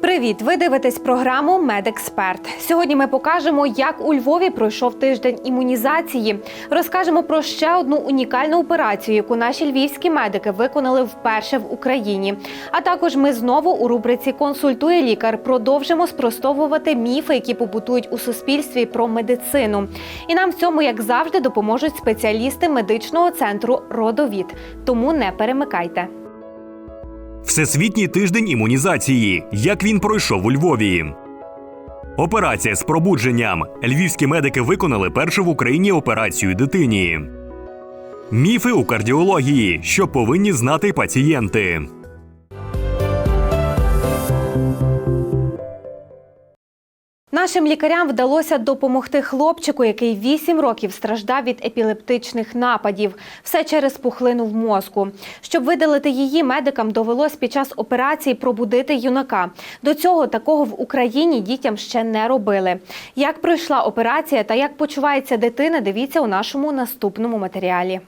Привіт! Ви дивитесь програму Медексперт. Сьогодні ми покажемо, як у Львові пройшов тиждень імунізації. Розкажемо про ще одну унікальну операцію, яку наші львівські медики виконали вперше в Україні. А також ми знову у рубриці Консультує лікар продовжимо спростовувати міфи, які побутують у суспільстві про медицину. І нам в цьому, як завжди, допоможуть спеціалісти медичного центру Родовід. Тому не перемикайте. Всесвітній тиждень імунізації. Як він пройшов у Львові. Операція з пробудженням. Львівські медики виконали першу в Україні операцію дитині. Міфи у кардіології, що повинні знати пацієнти. Нашим лікарям вдалося допомогти хлопчику, який 8 років страждав від епілептичних нападів. Все через пухлину в мозку. Щоб видалити її, медикам довелось під час операції пробудити юнака. До цього такого в Україні дітям ще не робили. Як пройшла операція та як почувається дитина, дивіться у нашому наступному матеріалі.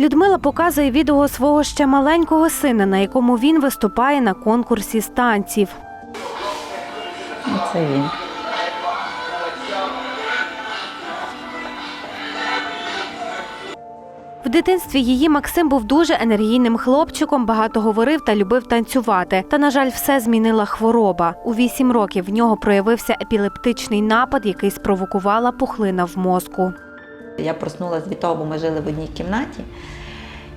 Людмила показує відео свого ще маленького сина, на якому він виступає на конкурсі станців. Це він. В дитинстві її Максим був дуже енергійним хлопчиком, багато говорив та любив танцювати. Та, на жаль, все змінила хвороба. У вісім років в нього проявився епілептичний напад, який спровокувала пухлина в мозку. Я проснулася від того, бо ми жили в одній кімнаті.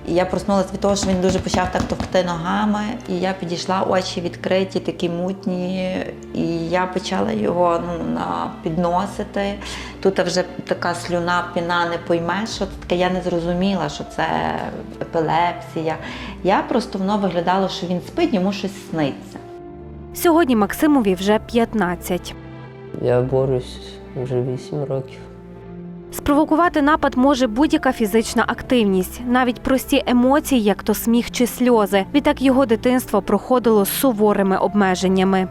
І я проснулася від того, що він дуже почав так товкти ногами. І я підійшла, очі відкриті, такі мутні. І я почала його ну, підносити. Тут вже така слюна, піна не поймеш, що це таке. Я не зрозуміла, що це епілепсія. Я просто воно виглядало, що він спить, йому щось сниться. Сьогодні Максимові вже 15. Я борюсь вже 8 років. Спровокувати напад може будь-яка фізична активність, навіть прості емоції, як то сміх чи сльози. Відтак його дитинство проходило з суворими обмеженнями.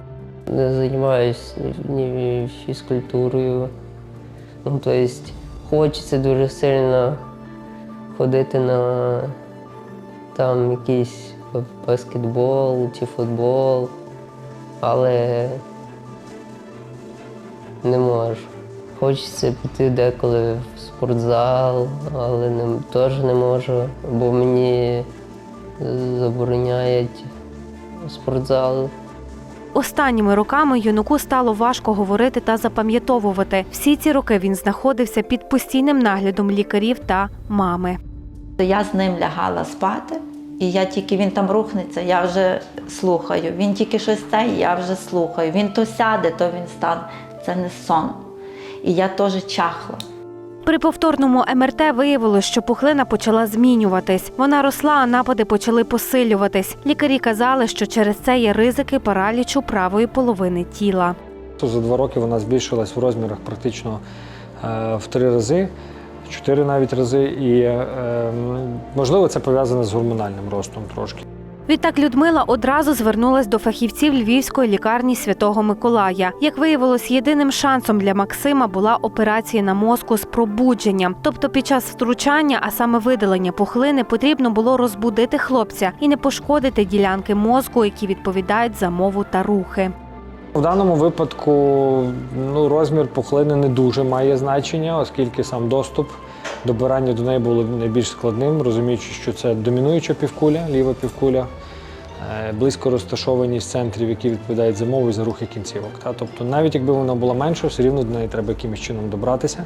Не займаюся ні фізкультурою. Ну, тобто хочеться дуже сильно ходити на там якийсь баскетбол чи футбол, але не можу. Хочеться піти деколи в спортзал, але не, теж не можу, бо мені забороняють спортзал. Останніми роками юнаку стало важко говорити та запам'ятовувати. Всі ці роки він знаходився під постійним наглядом лікарів та мами. Я з ним лягала спати, і я тільки він там рухнеться, я вже слухаю. Він тільки щось це, я вже слухаю. Він то сяде, то він стане. Це не сон. І я теж чахла. При повторному МРТ виявилось, що пухлина почала змінюватись. Вона росла, а напади почали посилюватись. Лікарі казали, що через це є ризики паралічу правої половини тіла. За два роки вона збільшилась в розмірах практично е, в три рази, в чотири навіть рази. І е, можливо це пов'язане з гормональним ростом трошки. Відтак Людмила одразу звернулась до фахівців Львівської лікарні Святого Миколая. Як виявилось, єдиним шансом для Максима була операція на мозку з пробудженням. Тобто, під час втручання, а саме видалення пухлини, потрібно було розбудити хлопця і не пошкодити ділянки мозку, які відповідають за мову та рухи. В даному випадку ну, розмір пухлини не дуже має значення, оскільки сам доступ, добирання до неї було найбільш складним, розуміючи, що це домінуюча півкуля, ліва півкуля, е, близько розташованість центрів, які відповідають за мову і за рухи кінцівок. Тобто, навіть якби вона була менша, все рівно до неї треба якимось чином добратися.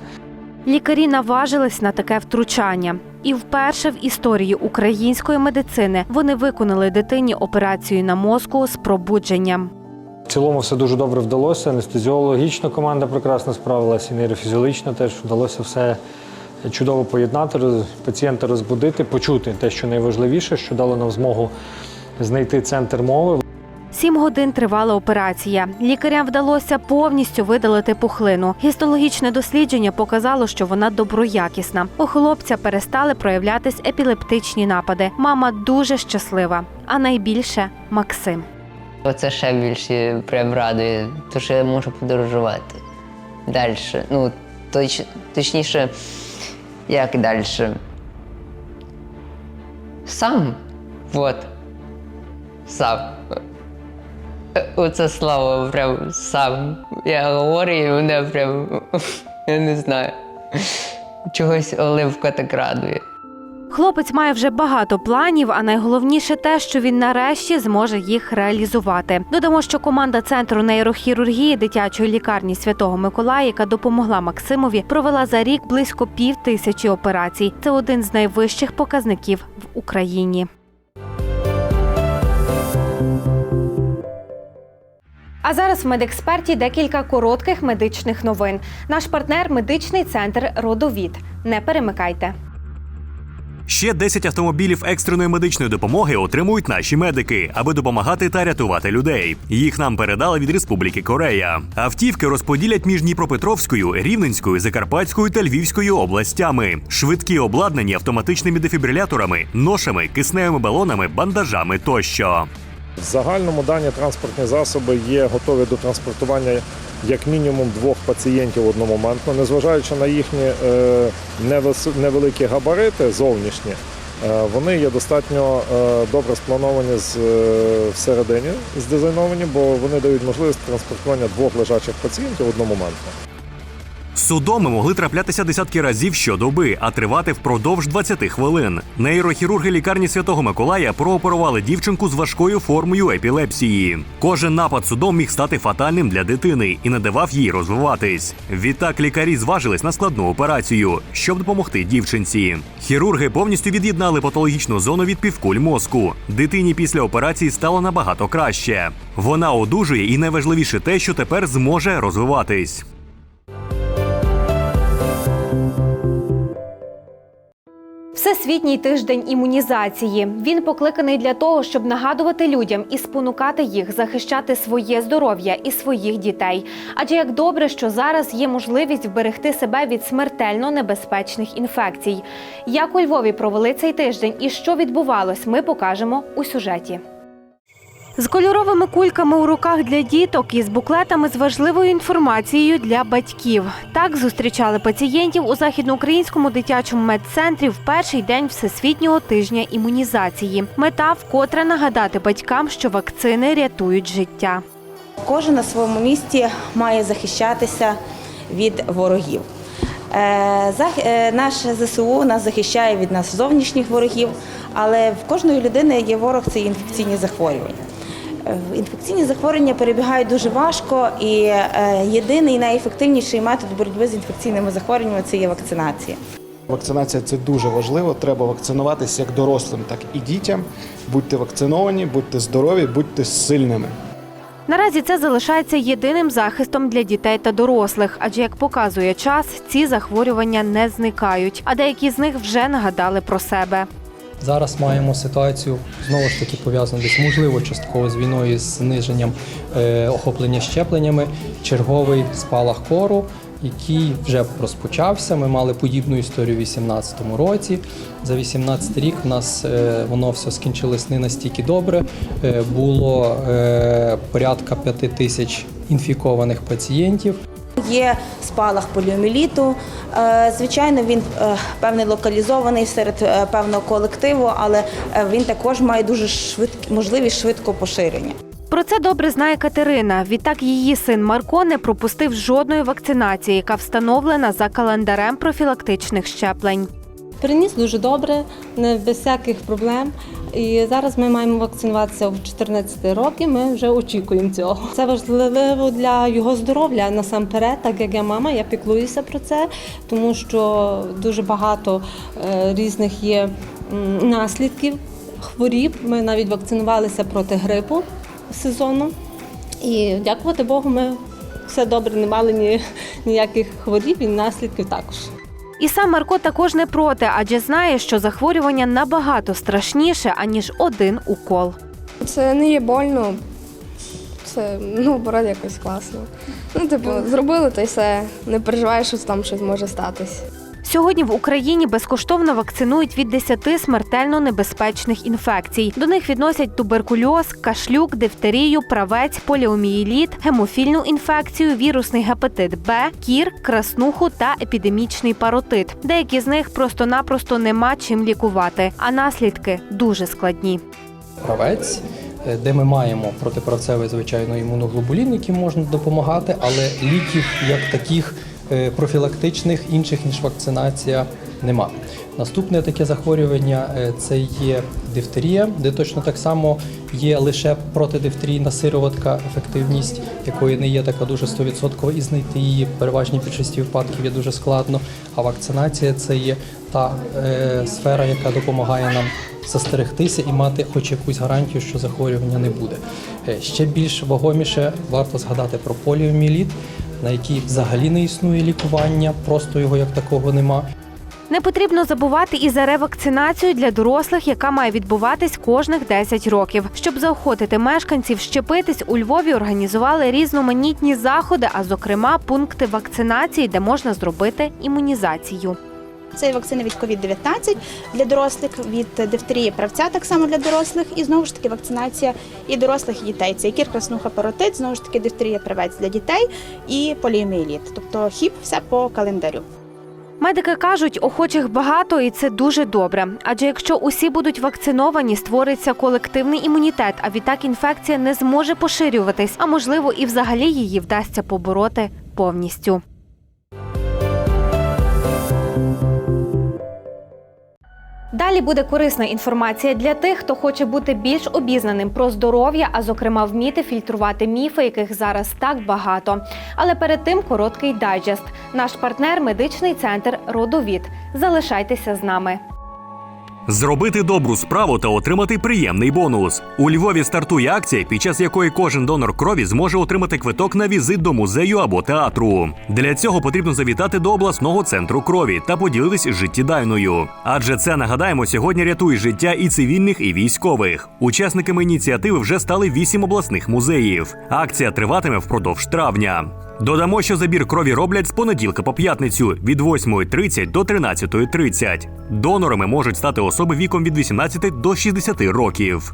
Лікарі наважились на таке втручання. І вперше в історії української медицини вони виконали дитині операцію на мозку з пробудженням. В цілому все дуже добре вдалося. Анестезіологічна команда прекрасно справилася, і нейрофізіологічно теж вдалося все чудово поєднати, роз- пацієнта розбудити, почути те, що найважливіше, що дало нам змогу знайти центр мови. Сім годин тривала операція. Лікарям вдалося повністю видалити пухлину. Гістологічне дослідження показало, що вона доброякісна. У хлопця перестали проявлятись епілептичні напади. Мама дуже щаслива, а найбільше Максим. Оце ще більше прям радує, то що я можу подорожувати далі. Ну, точ, точніше, як далі. Сам. Вот. Сам. Е, Оце слово прям сам. Я говорю, і мене прям. Я не знаю. Чогось оливка так радує. Хлопець має вже багато планів, а найголовніше те, що він нарешті зможе їх реалізувати. Додамо, що команда центру нейрохірургії дитячої лікарні Святого Миколая, яка допомогла Максимові, провела за рік близько пів тисячі операцій. Це один з найвищих показників в Україні. А зараз в медексперті декілька коротких медичних новин. Наш партнер медичний центр Родовід. Не перемикайте. Ще 10 автомобілів екстреної медичної допомоги отримують наші медики, аби допомагати та рятувати людей. Їх нам передали від Республіки Корея. Автівки розподілять між Дніпропетровською, Рівненською, Закарпатською та Львівською областями. Швидкі обладнані автоматичними дефібриляторами, ношами, кисневими балонами, бандажами тощо. В загальному дані транспортні засоби є готові до транспортування як мінімум двох пацієнтів одномоментно, незважаючи на їхні е, невеликі габарити зовнішні. е, Вони є достатньо е, добре сплановані всередині, здизайновані, бо вони дають можливість транспортування двох лежачих пацієнтів одномоментно. Судоми могли траплятися десятки разів щодоби, а тривати впродовж 20 хвилин. Нейрохірурги лікарні Святого Миколая прооперували дівчинку з важкою формою епілепсії. Кожен напад судом міг стати фатальним для дитини і не давав їй розвиватись. Відтак лікарі зважились на складну операцію, щоб допомогти дівчинці. Хірурги повністю від'єднали патологічну зону від півкуль мозку. Дитині після операції стало набагато краще. Вона одужує, і найважливіше те, що тепер зможе розвиватись. Всесвітній тиждень імунізації. Він покликаний для того, щоб нагадувати людям і спонукати їх захищати своє здоров'я і своїх дітей. Адже як добре, що зараз є можливість вберегти себе від смертельно небезпечних інфекцій. Як у Львові провели цей тиждень і що відбувалось, ми покажемо у сюжеті. З кольоровими кульками у руках для діток і з буклетами з важливою інформацією для батьків. Так зустрічали пацієнтів у західноукраїнському дитячому медцентрі в перший день всесвітнього тижня імунізації. Мета вкотре нагадати батькам, що вакцини рятують життя. Кожен на своєму місці має захищатися від ворогів. Е, е, Наше ЗСУ нас захищає від нас зовнішніх ворогів, але в кожної людини є ворог це інфекційні захворювання. Е, Інфекційні захворювання перебігають дуже важко, і е, єдиний найефективніший метод боротьби з інфекційними захворюваннями це є вакцинація. Вакцинація це дуже важливо. Треба вакцинуватися як дорослим, так і дітям. Будьте вакциновані, будьте здорові, будьте сильними. Наразі це залишається єдиним захистом для дітей та дорослих, адже як показує час, ці захворювання не зникають, а деякі з них вже нагадали про себе. Зараз маємо ситуацію знову ж таки пов'язану десь можливо частково з війною з зниженням е, охоплення щепленнями. Черговий спалах кору, який вже розпочався. Ми мали подібну історію у 2018 році. За 2018 рік в нас е, воно все скінчилось не настільки добре. Е, було е, порядка 5 тисяч інфікованих пацієнтів. Є спалах поліоміліту. Е, Звичайно, він е, певний локалізований серед е, певного колективу, але він також має дуже швидкі можливість швидкого поширення. Про це добре знає Катерина. Відтак її син Марко не пропустив жодної вакцинації, яка встановлена за календарем профілактичних щеплень. Переніс дуже добре, не без всяких проблем. І зараз ми маємо вакцинуватися в 14 років. Ми вже очікуємо цього. Це важливо для його здоров'я насамперед, так як я мама, я піклуюся про це, тому що дуже багато е, різних є наслідків хворіб. Ми навіть вакцинувалися проти грипу сезону. І дякувати Богу, ми все добре, не мали ні, ніяких хворіб і наслідків також. І сам Марко також не проти, адже знає, що захворювання набагато страшніше аніж один укол. Це не є больно. Це ну, наоборот, якось класно. Ну, типу, зробили та й все. Не переживаєш, що там щось може статись. Сьогодні в Україні безкоштовно вакцинують від 10 смертельно небезпечних інфекцій. До них відносять туберкульоз, кашлюк, дифтерію, правець, поліомієліт, гемофільну інфекцію, вірусний гепатит Б, кір, краснуху та епідемічний паротит. Деякі з них просто-напросто нема чим лікувати, а наслідки дуже складні. правець, е, де ми маємо протиправцевий, звичайно, імуноглобулін, яким можна допомагати, але ліків як таких профілактичних, інших ніж вакцинація, нема. Наступне таке захворювання е, це є дифтерія, де точно так само є лише протидифтерійна сироватка, ефективність якої не є така дуже 100% і знайти її в переважній більшості випадків є дуже складно. А вакцинація це є та е, сфера, яка допомагає нам застерегтися і мати хоч якусь гарантію, що захворювання не буде. Е, Ще більш вагоміше варто згадати про поліоміеліт, на які взагалі не існує лікування, просто його як такого нема. Не потрібно забувати і за ревакцинацію для дорослих, яка має відбуватись кожних 10 років. Щоб заохотити мешканців щепитись, у Львові організували різноманітні заходи, а зокрема пункти вакцинації, де можна зробити імунізацію. Це вакцини від COVID-19 для дорослих, від дифтерії правця так само для дорослих, і знову ж таки вакцинація і дорослих і дітей. Це кір, краснуха, паротит, знову ж таки дифтерія правець для дітей і поліоміеліт. Тобто хіп все по календарю. Медики кажуть, охочих багато, і це дуже добре. Адже якщо усі будуть вакциновані, створиться колективний імунітет, а відтак інфекція не зможе поширюватись, а можливо, і взагалі її вдасться побороти повністю. Далі буде корисна інформація для тих, хто хоче бути більш обізнаним про здоров'я, а зокрема вміти фільтрувати міфи, яких зараз так багато. Але перед тим короткий дайджест. Наш партнер медичний центр Родовід. Залишайтеся з нами. Зробити добру справу та отримати приємний бонус. У Львові стартує акція, під час якої кожен донор крові зможе отримати квиток на візит до музею або театру. Для цього потрібно завітати до обласного центру крові та поділитись життєдайною. Адже це нагадаємо, сьогодні рятує життя і цивільних, і військових. Учасниками ініціативи вже стали вісім обласних музеїв. Акція триватиме впродовж травня. Додамо, що забір крові роблять з понеділка по п'ятницю від 8.30 до 13.30. Донорами можуть стати особи віком від 18 до 60 років.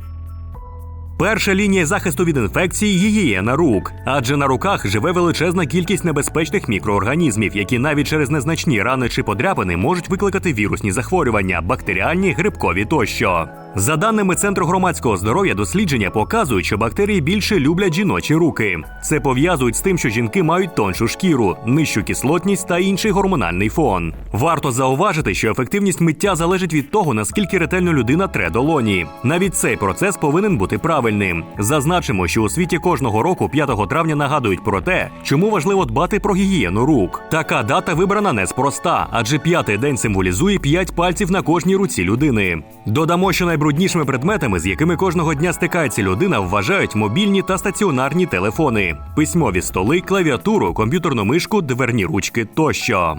Перша лінія захисту від інфекції гігієна рук, адже на руках живе величезна кількість небезпечних мікроорганізмів, які навіть через незначні рани чи подряпини можуть викликати вірусні захворювання, бактеріальні, грибкові тощо. За даними Центру громадського здоров'я, дослідження показують, що бактерії більше люблять жіночі руки. Це пов'язують з тим, що жінки мають тоншу шкіру, нижчу кислотність та інший гормональний фон. Варто зауважити, що ефективність миття залежить від того, наскільки ретельно людина тре долоні. Навіть цей процес повинен бути правильним. Зазначимо, що у світі кожного року, 5 травня, нагадують про те, чому важливо дбати про гігієну рук. Така дата вибрана неспроста, адже п'ятий день символізує п'ять пальців на кожній руці людини. Додамо, що найбруднішими предметами, з якими кожного дня стикається людина, вважають мобільні та стаціонарні телефони, письмові столи, клавіатуру, комп'ютерну мишку, дверні ручки тощо.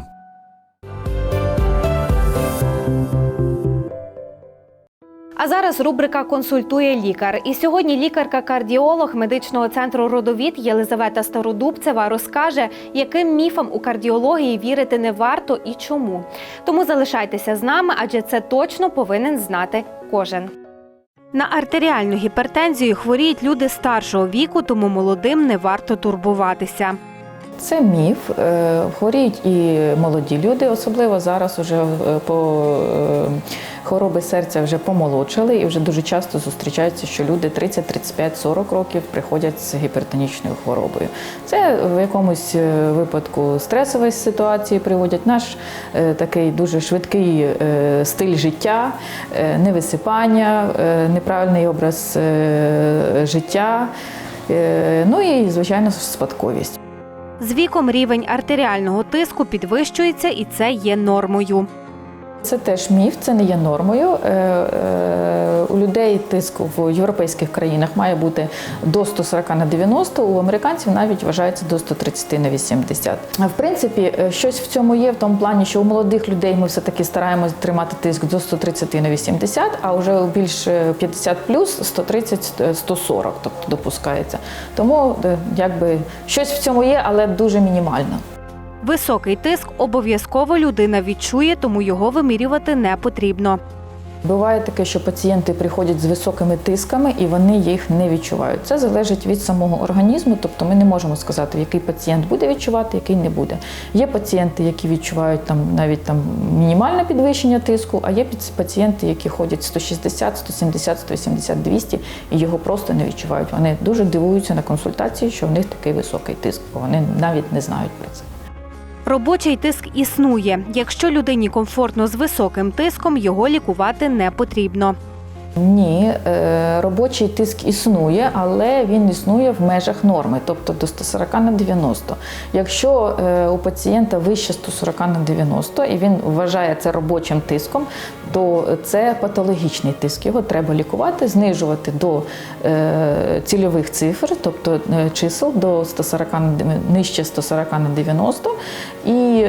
Зараз рубрика Консультує лікар. І сьогодні лікарка-кардіолог медичного центру Родовід Єлизавета Стародубцева розкаже, яким міфам у кардіології вірити не варто і чому. Тому залишайтеся з нами, адже це точно повинен знати кожен. На артеріальну гіпертензію хворіють люди старшого віку, тому молодим не варто турбуватися. Це міф. Е, Хворіють і молоді люди, особливо зараз уже е, по е, хвороби серця вже помолодшали, і вже дуже часто зустрічається, що люди 30, 35, 40 років приходять з гіпертонічною хворобою. Це в якомусь випадку стресової ситуації приводять наш такий дуже швидкий стиль життя, невисипання, неправильний образ життя. Ну і звичайно спадковість. З віком рівень артеріального тиску підвищується, і це є нормою. Це теж міф, це не є нормою. Е, е, У людей тиск в європейських країнах має бути до 140 на 90, у американців навіть вважається до 130 на 80. В принципі, е, щось в цьому є в тому плані, що у молодих людей ми все-таки стараємось тримати тиск до 130 на 80, а вже більш е, 50 плюс 130-140, тобто допускається. Тому якби щось в цьому є, але дуже мінімально. Високий тиск обов'язково людина відчує, тому його вимірювати не потрібно. Буває таке, що пацієнти приходять з високими тисками і вони їх не відчувають. Це залежить від самого організму, тобто ми не можемо сказати, який пацієнт буде відчувати, який не буде. Є пацієнти, які відчувають там навіть там мінімальне підвищення тиску, а є паці- пацієнти, які ходять 160, 170, 180, 200 і його просто не відчувають. Вони дуже дивуються на консультації, що в них такий високий тиск, бо вони навіть не знають про це. Робочий тиск існує. Якщо людині комфортно з високим тиском, його лікувати не потрібно. Ні, е, робочий тиск існує, але він існує в межах норми, тобто до 140 на 90. Якщо е, у пацієнта вище 140 на 90 і він вважає це робочим тиском, то це патологічний тиск. Його треба лікувати, знижувати до е, цільових цифр, тобто чисел до 140 на нижче 140 на 90. І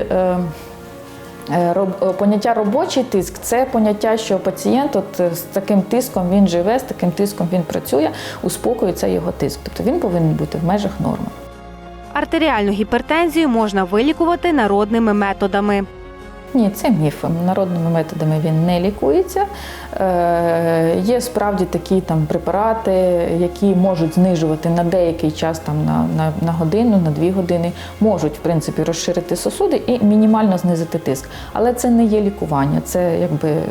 Поняття робочий тиск це поняття, що пацієнт от е, з таким тиском він живе, з таким тиском він працює, успокоюється його тиск. Тобто він повинен бути в межах норми. Артеріальну гіпертензію можна вилікувати народними методами. Ні, це міф. Народними методами він не лікується. Е, є справді такі там препарати, які можуть знижувати на деякий час, там на, на, на годину, на дві години, можуть в принципі розширити сосуди і мінімально знизити тиск. Але це не є лікування, це якби е,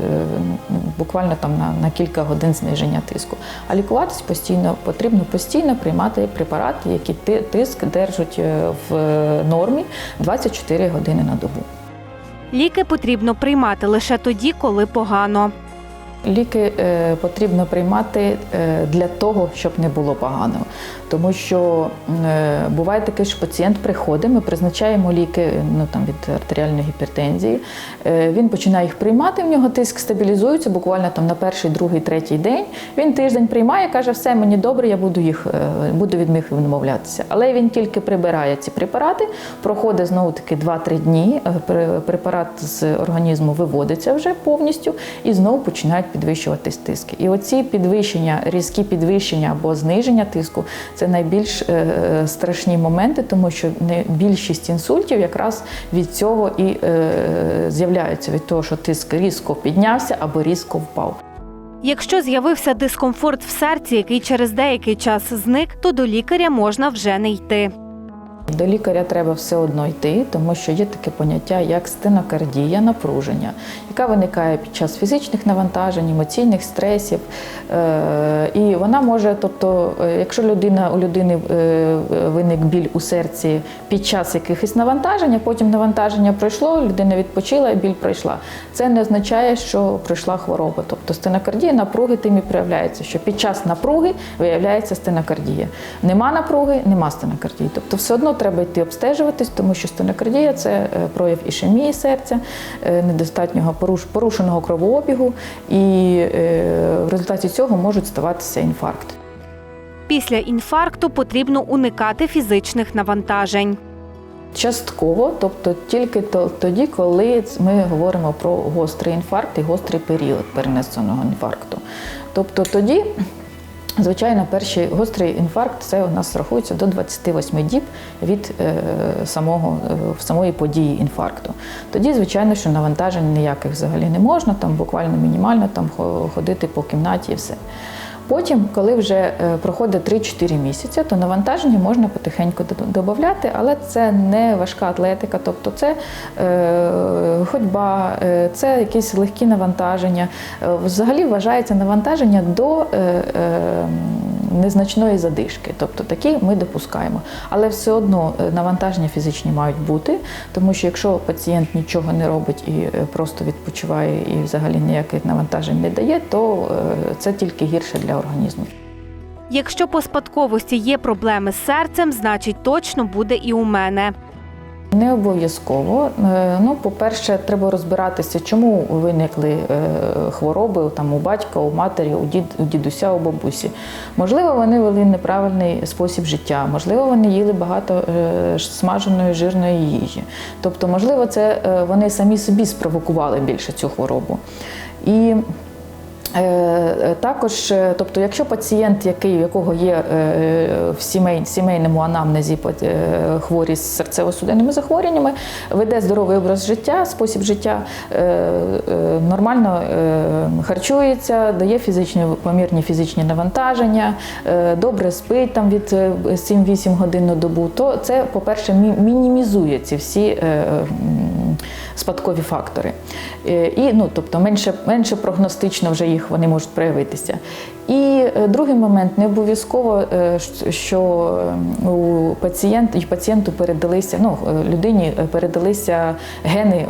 буквально там на, на кілька годин зниження тиску. А лікуватись постійно потрібно постійно приймати препарати, які ти- тиск держать е, в нормі 24 години на добу. Ліки потрібно приймати лише тоді, коли погано. Ліки е, потрібно приймати е, для того, щоб не було погано. Тому що е, буває таке, що пацієнт приходить, ми призначаємо ліки ну, там, від артеріальної гіпертензії. Він починає їх приймати, в нього тиск стабілізується буквально там, на перший, другий, третій день. Він тиждень приймає, каже, все мені добре, я буду їх буду від них відмовлятися. Але він тільки прибирає ці препарати, проходить знову таки 2-3 дні. Препарат з організму виводиться вже повністю і знову починають підвищуватись тиски. І оці підвищення, різкі підвищення або зниження тиску це найбільш е, страшні моменти, тому що не більшість інсультів якраз від цього і е, з'являються від того, що тиск різко піднявся або різко впав. Якщо з'явився дискомфорт в серці, який через деякий час зник, то до лікаря можна вже не йти. До лікаря треба все одно йти, тому що є таке поняття, як стенокардія, напруження, яка виникає під час фізичних навантажень, емоційних стресів. Е, І вона може, тобто, е, якщо людина у людини е, виник біль у серці під час якихось навантажень, а потім навантаження пройшло, людина відпочила і біль пройшла. Це не означає, що пройшла хвороба. Тобто стенокардія напруги тим і проявляється, що під час напруги виявляється стенокардія. Нема напруги, нема стенокардії. Тобто все одно треба йти обстежуватись, тому що стенокардія це е, прояв ішемії серця, е, недостатнього порушеного кровообігу, і е, в результаті цього можуть ставатися інфаркти. Після інфаркту потрібно уникати фізичних навантажень. Частково, тобто тільки тоді, коли ми говоримо про гострий інфаркт і гострий період перенесеного інфаркту. Тобто тоді, звичайно, перший гострий інфаркт це у нас рахується до 28 діб від е, самого, е, самої події інфаркту. Тоді, звичайно, що навантажень ніяких взагалі не можна, там буквально мінімально там хо- ходити по кімнаті і все. Потім, коли вже е, проходить 3-4 місяці, то навантаження можна потихеньку додати, але це не важка атлетика, тобто це е, ходьба, е, це якісь легкі навантаження. Е, Взагалі вважається навантаження до е, е, незначної задишки. Тобто такі ми допускаємо. Але все одно е, навантаження фізичні мають бути, тому що якщо пацієнт нічого не робить і е, просто відпочиває і взагалі ніяких навантажень не дає, то е, це тільки гірше для організму. Якщо по спадковості є проблеми з серцем, значить точно буде і у мене. Не обов'язково. Е, Ну, по-перше, треба розбиратися, чому виникли е, хвороби там у батька, у матері, у дід, у дідуся, у бабусі. Можливо, вони вели неправильний спосіб життя, можливо, вони їли багато е, смаженої жирної їжі. Тобто, можливо, це вони самі собі спровокували більше цю хворобу. І Також, е, тобто, якщо пацієнт, який, у якого є е, в сімей, сімейному анамнезі е, хворі з серцево-судинними захворюваннями, веде здоровий образ життя, спосіб життя, е, е, нормально е, харчується, дає фізичні помірні фізичні навантаження, е, добре спить там від е, 7-8 годин на добу, то це, по-перше, мі- мінімізує ці всі е, спадкові фактори. Е, І, ну, тобто менше, менше прогностично вже їх вони можуть проявитися. І е, другий момент не обов'язково, е, що е, у пацієнт, і пацієнту передалися, ну, людині передалися гени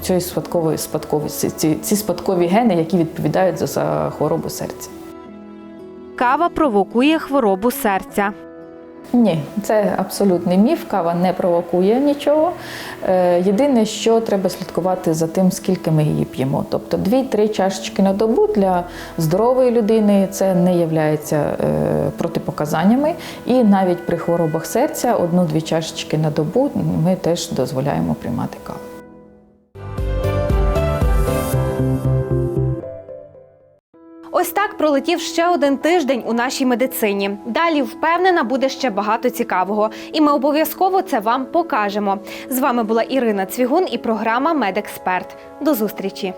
цієї спадкової спадковості, ці, ці спадкові гени, які відповідають за, за хворобу серця. Кава провокує хворобу серця. Ні, це абсолютний міф. Кава не провокує нічого. Е, Єдине, що треба слідкувати за тим, скільки ми її п'ємо. Тобто 2-3 чашечки на добу для здорової людини це не є протипоказаннями. І навіть при хворобах серця одну-дві чашечки на добу ми теж дозволяємо приймати каву. Ось так пролетів ще один тиждень у нашій медицині. Далі впевнена буде ще багато цікавого, і ми обов'язково це вам покажемо. З вами була Ірина Цвігун і програма Медексперт. До зустрічі.